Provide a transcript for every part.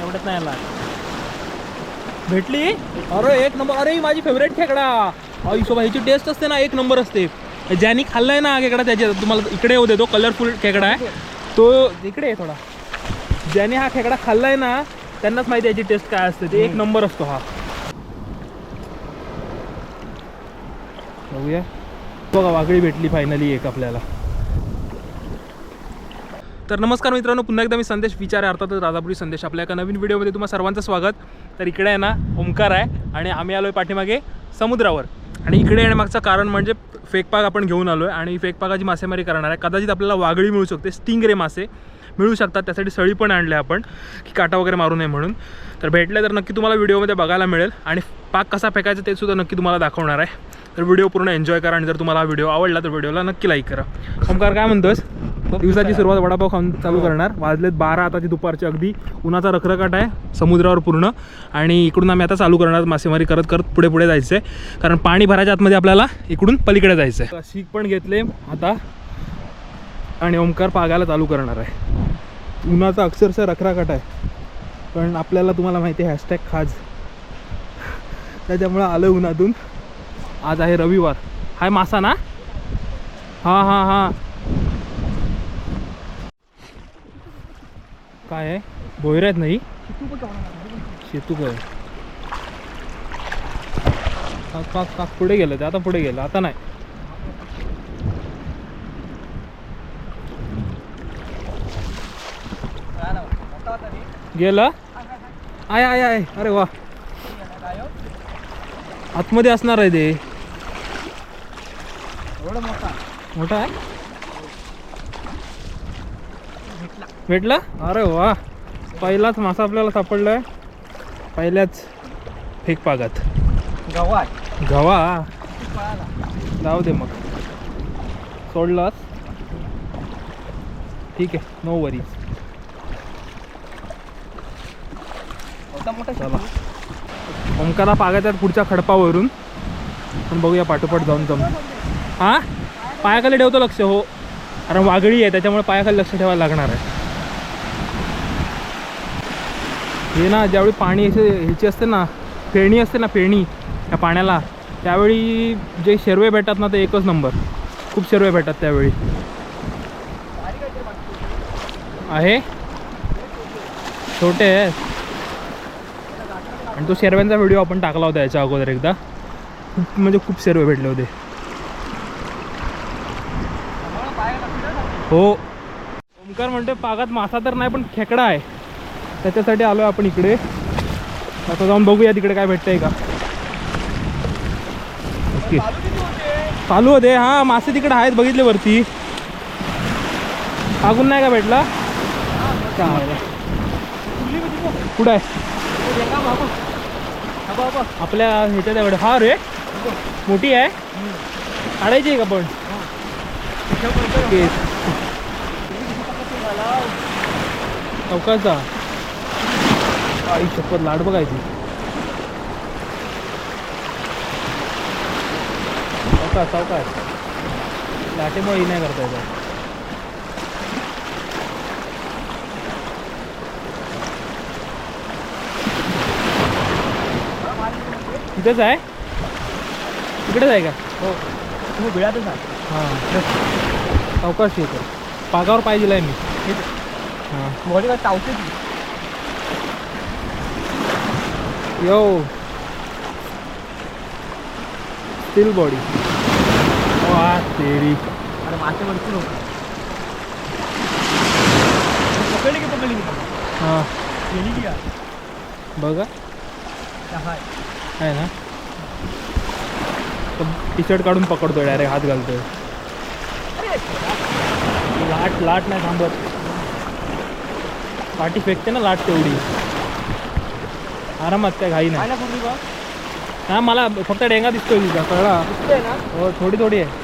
एवढंच नाही आला भेटली? अरे एक नंबर. अरे ही माझी फेवरेट खेकडा. हिशोबा ह्याची टेस्ट असते ना एक नंबर असते. ज्यांनी खाल्लाय ना हा खेकडा त्याच्या तुम्हाला इकडे येऊ देतो कलरफुल खेकडा आहे. तो इकडे आहे थोडा. ज्याने हा खेकडा खाल्लाय ना त्यांनाच माहिती याची टेस्ट काय असते. ते एक नंबर असतो हा. बघूया. बघा वागळी भेटली फायनली एक आपल्याला. तर नमस्कार मित्रांनो पुन्हा एकदा मी संदेश विचार अर्थातच राजापुरी संदेश. आपल्या एका नवीन व्हिडिओमध्ये तुम्हाला सर्वांचं स्वागत. तर इकडे आहे ना ओंकार आहे आणि आम्ही आलो आहे पाठीमागे समुद्रावर. आणि इकडे येण्यामागचं कारण म्हणजे फेकपाक आपण घेऊन आलो आहे आणि फेकपाकाची मासेमारी करणार आहे. कदाचित आपल्याला वागळी मिळू शकते स्टिंगरे मासे मिळू शकतात. त्यासाठी सळी पण आणले आपण की काटा वगैरे मारू नये म्हणून. तर भेटले तर नक्की तुम्हाला व्हिडिओमध्ये बघायला मिळेल. आणि पाक कसा फेकायचा ते सुद्धा नक्की तुम्हाला दाखवणार आहे. तर व्हिडिओ पूर्ण एन्जॉय करा आणि जर तुम्हाला हा व्हिडिओ आवडला तर व्हिडिओला नक्की लाईक करा. ओमकार काय म्हणतोस? दिवसाची सुरुवात वडापाव खाऊन चालू करणार. वाजलेत बारा आताची दुपारची अगदी उन्हाचा रखरखाट आहे समुद्रावर पूर्ण. आणि इकडून आम्ही आता चालू करणार मासेमारी करत करत पुढे पुढे जायचं आहे कारण पाणी भरायच्या आतमध्ये आपल्याला इकडून पलीकडे जायचं आहे शीख पण घेतले आता आणि ओमकार पागायला चालू करणार आहे. उन्हाचा अक्षरशः रखराखट आहे. पण आपल्याला तुम्हाला माहिती आहे हॅशटॅग खाज. त्याच्यामुळे आलं उन्हातून. आज आहे रविवार. हाय मासा ना? हां हां हां. काय आहे? भोयर आहेत नाही शेतू काय काक काक पाक पुढे गेलं ते. आता पुढे गेलं. आता नाही. गेलं? आहे आहे आहे अरे वा. आतमध्ये असणार आहे ते. मोठा? आहे भेटला? अरे वा. पहिलाच मासा आपल्याला सापडलाय. पहिल्याच फेकपागात गव्हात गवा. जाऊ दे मग. सोडलास? ठीक आहे नो वरी. मोठा चला. ओंकारा पागायच्यात पुढच्या खडपावरून. पण बघूया पाठोपाठ जाऊन जम. हा? पायाखाली ठेवतो लक्ष हो. कारण वागळी आहे त्याच्यामुळे पायाखाली लक्ष ठेवायला लागणार आहे. हे ना ज्यावेळी पाणी असे ह्याची असते ना फेणी असते ना फेणी या पाण्याला त्यावेळी जे शेरवे भेटतात ना ते एकच नंबर. खूप शेरवे भेटतात त्यावेळी. आहे? छोटे आहे आणि तो शेरव्यांचा व्हिडिओ आपण टाकला होता याच्या अगोदर एकदा. खूप म्हणजे खूप शेरवे भेटले होते. हो. ओमकार म्हणते पागात मासा तर नाही पण खेकडा आहे. त्याच्यासाठी आलो आपण इकडे. आता जाऊन बघूया तिकडे काय भेटतंय का. ओके. चालू होते. हा मासे तिकडे आहेत बघितले वरती. अगून नाही का भेटला? चालेल. कुठं आहे? आपल्या ह्याच्यात एवढं. हा रे. मोठी आहे. काढायची आहे का पण? चौकाचा. आई शपथ लाड बघायची. चौका चौकाच लाटेमुळे नाही करता येतात तिथेच आहे? तिकडेच आहे का? हो. तुम्ही बिळातच आहे हां. चौकाशी येतो पागावर पाहिजे आहे मी. हां. बॉडी टावते ती? यो. स्टील बॉडी वा तेरी. अरे मासे भरपूर होते पकडली की पकडली की हां. गेली की यार? बघा. आहे ना? टी शर्ट काढून पकडतोय डायरेक्ट हात घालतोय. लाट लाट नाही थांबत. पाठी फेकते ना लाट तेवढी. आरामात काय घाई नाही. हा मला फक्त डेंगा दिसतोय तिचा कळला? हो थोडी थोडी आहे.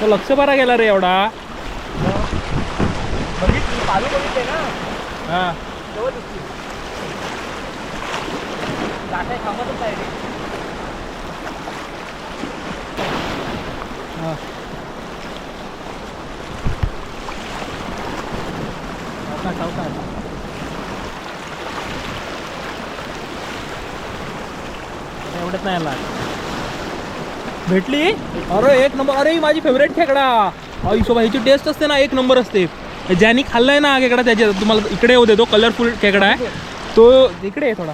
तो लक्ष बरा गेला रे एवढा. हा. भेटली? अरे एक नंबर. अरे माझी फेवरेट खेकडा. आई सोबा ह्याची टेस्ट असते ना एक नंबर असते. ज्यांनी खाल्लाय ना खेकडा त्याच्या तुम्हाला इकडे येऊ देतो कलरफुल खेकडा आहे. तो इकडे आहे थोडा.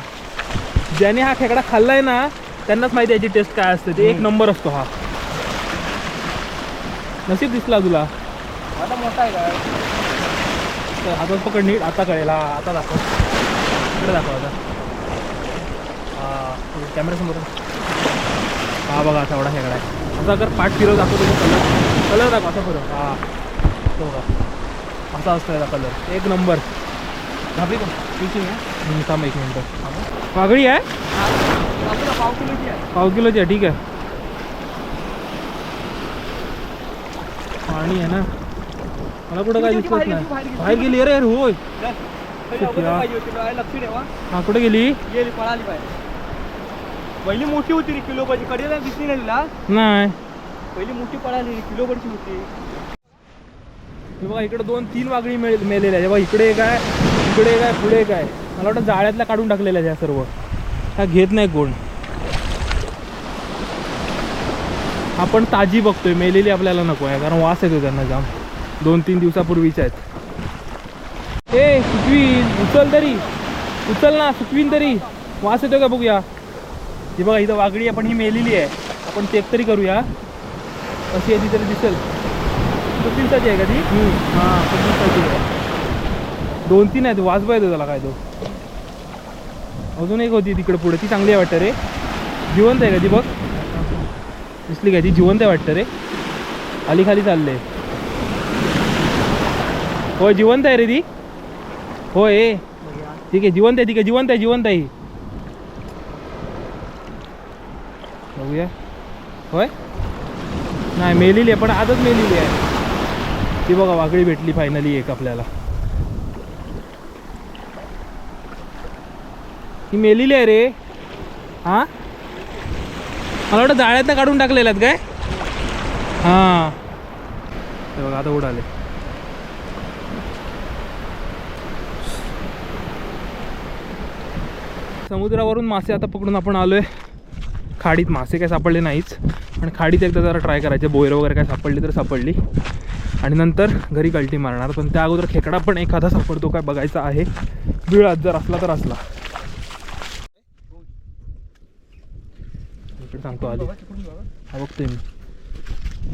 ज्यांनी हा खेकडा खाल्लाय ना त्यांनाच माहिती आहे याची टेस्ट काय असते. ते एक नंबर असतो हा. नशीब दिसला तुला. आता मोठा आहे का तर हातात पकड नीट. आता कळेल. हा आता दाखव. इकडे दाखव आता. हा कॅमेऱ्यासमोर हा बघा असा एवढा खेकडा आहे. असा जर पाठ फिरव दाखवतो कलर कलर दाखव असा फिरव. हा तो बघा. असा असतो याचा कलर एक नंबर धाबी पण फिशिंग आहे थांब एक मिनटं. वागळी आहे आपल्याला पाव किलोची आहे? पाव किलोची आहे ठीक आहे. पाणी आहे ना. मला कुठं काय दिसत नाही. गेली, बाहेर गेली. अरे अरे होय. हा कुठे गेली? गेली पळाली पाहिजे पहिली मोठी होती रे किलो पाहिजे कडेला दिसली नाही तुला? नाही. पहिली मोठी पळाली किलो पडची होती. बघा इकडे दोन तीन वागळी मेलेल्या आहे बघा इकडे एक आहे इकडे एक आहे पुढे एक आहे. मला वाटतं जाळ्यातल्या काढून टाकलेल्या ह्या सर्व. ह्या घेत नाही कोण. आपण ताजी बघतोय मेलेली आपल्याला नको आहे कारण वास येतो त्यांना जाम. दोन तीन दिवसापूर्वीच्या आहेत. ए सुकवीन उचल तरी. उचल ना सुकवीन तरी. वास येतो का बघूया. ही बघा इथं वागळी आहे पण ही मेलेली आहे. आपण चेक तरी करूया. कशी आहे ती तरी दिसेल. दिवसाची आहे का ती? हां दिवसाची आहे. दोन तीन आहेत वाजवा येतो त्याला काय तो. अजून एक होती तिकडे पुढे ती चांगली आहे वाटतं रे. जिवंत आहे का ती बघ? दिसली काय ती? जिवंत आहे वाटतं रे. खाली खाली चालले होय जिवंत आहे रे ती. होय ए. ठीक आहे जिवंत आहे ठीक आहे जिवंत आहे जिवंत आहे. बघूया. होय? नाही मेलेली आहे पण आजच मेलेली आहे. ती बघा वाकडी भेटली फायनली एक आपल्याला. ही मेलेली आहे रे. हा? मला वाटतं जाळ्यातनं काढून टाकलेल्या आहेत काय? हां. ते बघा आता उडाले. समुद्रावरून मासे आता पकडून आपण आलोय. खाडीत मासे काय सापडले नाहीच पण खाडीत एकदा जरा ट्राय करायचे. बोयर वगैरे काय सापडली तर सापडली. आणि नंतर घरी कल्टी मारणार. पण त्या अगोदर खेकडा पण एखादा सापडतो काय बघायचा आहे. बिळात जर असला तर असला. इकडे सांगतो आधी. हा बघतोय मी.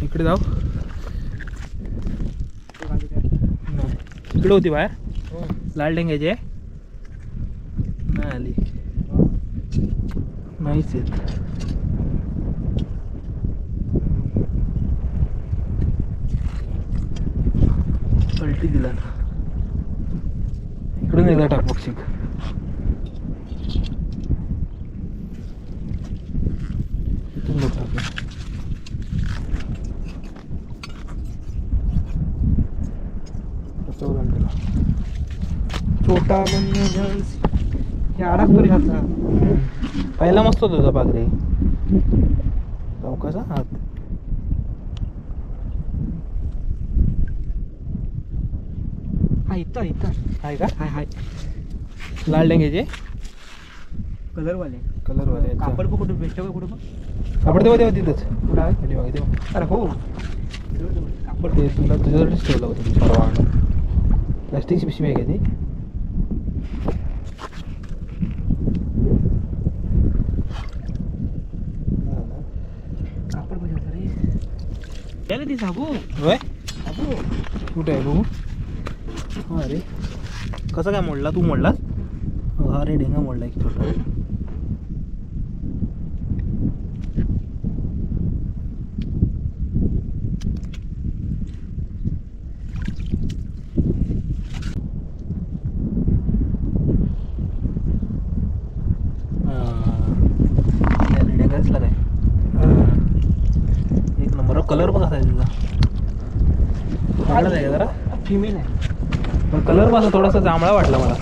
इकडे जाऊ. नाही. इकडे होती बाहेर? लाल डेंग्याची आहे? नाही आली. नाहीच येत. पलटी दिला ना इकडून एकदा टाक बक्षिक इथून बघ टाक. कसं उदाहरण दिलं? छोटा आडाच तरी घातला पहिला मस्त होता तुझा पागरे चौकाचा हात इथं इथं. आहे का? हाय हाय. लाल डेंग्याचे कलरवाले. कलरवाले? कापड पण कुठे भेटतं का कुठं पण? आपण तेव्हा तेव्हा तिथंच. कुठं आहे? पाठीमागे तेव्हा अरे हो. कापड ते तुला तुझ्यासाठीच ठेवलं होतं परवा प्लास्टिकची पिशवी आहे का ती कापड पाहिजे होतं रे याला ती साबू होय कुठे आहे बघू. हा अरे कसा काय मोडला? तू मोडलास? हो, हा रे डेंगा मोडला एक छोटा. आहे जरा फिमेल आहे. पण कलर माझा थोडासा जांभळा वाटला मला.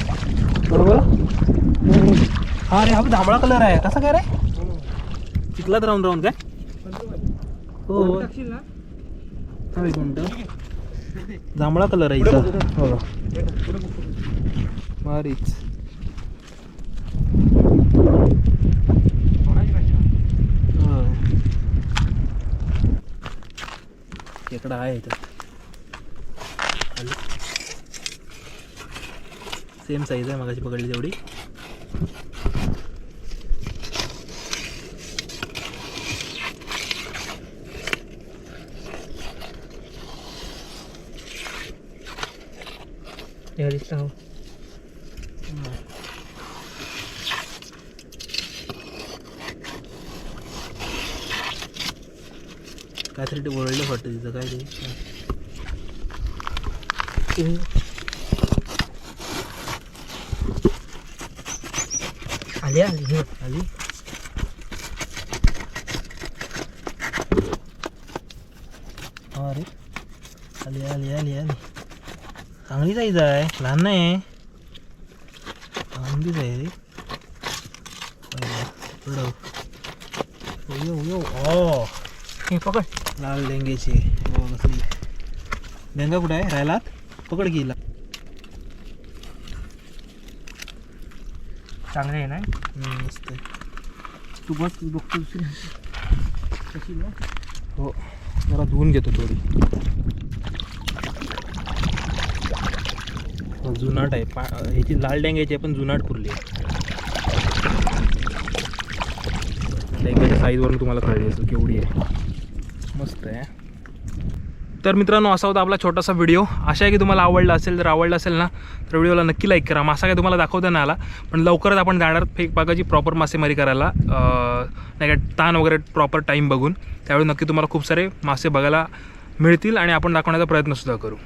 बरोबर? हा रे हा जांभळा कलर आहे. कसा काय रे? चिखलात राहून राहून काय? हो. जांभळा कलर आहे इथं. हो. भारीच. हो. इकडं आहे इथं. सेम साईज आहे मगाशी पकडली तेवढी. हे दिसतं हो काहीतरी ते ओरडलं वाटतं तिथं काय ते? आली आली हे आली. हा अरे आली आली आली आली. चांगली साईज आहे लहान नाही चांगलीच आहे रे. पुढं. हो, यो यो ओ हे पकड. लाल डेंगेची हो कसली डेंगा कुठं आहे? राहिलात? पकड गेला चांगले आहे ना? मस्त आहे. तू बस तू बघतो दुसरी. कशी ना हो जरा धुवून घेतो थोडी. हो, जुनाट आहे पा ह्याची लाल डेंग्याची आहे पण जुनाट पुरली आहे. डेंग्याच्या साईजवरून तुम्हाला कळली असेल केवढी आहे. मस्त आहे. तर मित्रांनो असा होता आपला छोटासा व्हिडिओ आशा आहे की तुम्हाला आवडला असेल जर आवडला असेल ना तर व्हिडिओला नक्की लाईक करा. मासा काय तुम्हाला दाखवता नाही आला पण लवकरच आपण जाणार फेक बागाची प्रॉपर मासेमारी करायला. नाही का ताण वगैरे प्रॉपर टाईम बघून. त्यावेळी नक्की तुम्हाला खूप सारे मासे बघायला मिळतील आणि आपण दाखवण्याचा प्रयत्नसुद्धा करू.